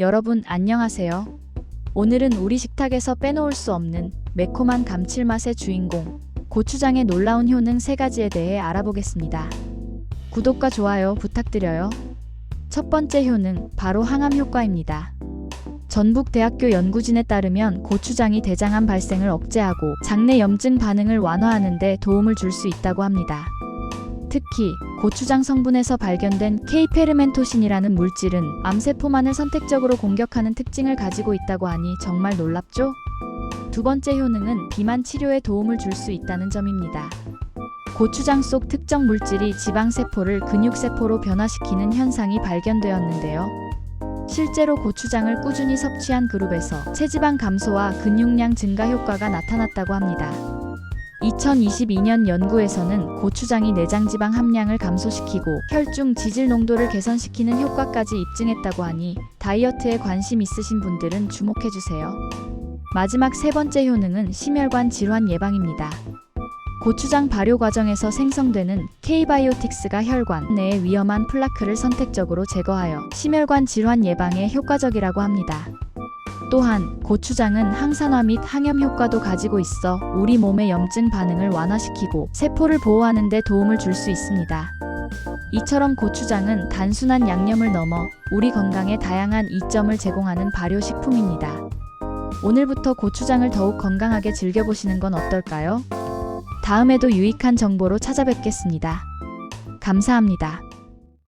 여러분 안녕하세요. 오늘은 우리 식탁에서 빼놓을 수 없는 매콤한 감칠맛의 주인공 고추장의 놀라운 효능 세 가지에 대해 알아보겠습니다. 구독과 좋아요 부탁드려요. 첫 번째 효능 바로 항암 효과입니다. 전북대학교 연구진에 따르면 고추장이 대장암 발생을 억제하고 장내 염증 반응을 완화하는 데 도움을 줄 수 있다고 합니다. 특히 고추장 성분에서 발견된 K페르멘토신이라는 물질은 암세포만을 선택적으로 공격하는 특징을 가지고 있다고 하니 정말 놀랍죠? 두 번째 효능은 비만 치료에 도움을 줄 수 있다는 점입니다. 고추장 속 특정 물질이 지방세포를 근육세포로 변화시키는 현상이 발견되었는데요. 실제로 고추장을 꾸준히 섭취한 그룹에서 체지방 감소와 근육량 증가 효과가 나타났다고 합니다. 2022년 연구에서는 고추장이 내장지방 함량을 감소시키고 혈중 지질 농도를 개선시키는 효과까지 입증했다고 하니 다이어트에 관심 있으신 분들은 주목해주세요. 마지막 세 번째 효능은 심혈관 질환 예방입니다. 고추장 발효 과정에서 생성되는 K바이오틱스가 혈관 내의 위험한 플라크를 선택적으로 제거하여 심혈관 질환 예방에 효과적이라고 합니다. 또한 고추장은 항산화 및 항염 효과도 가지고 있어 우리 몸의 염증 반응을 완화시키고 세포를 보호하는 데 도움을 줄 수 있습니다. 이처럼 고추장은 단순한 양념을 넘어 우리 건강에 다양한 이점을 제공하는 발효식품입니다. 오늘부터 고추장을 더욱 건강하게 즐겨보시는 건 어떨까요? 다음에도 유익한 정보로 찾아뵙겠습니다. 감사합니다.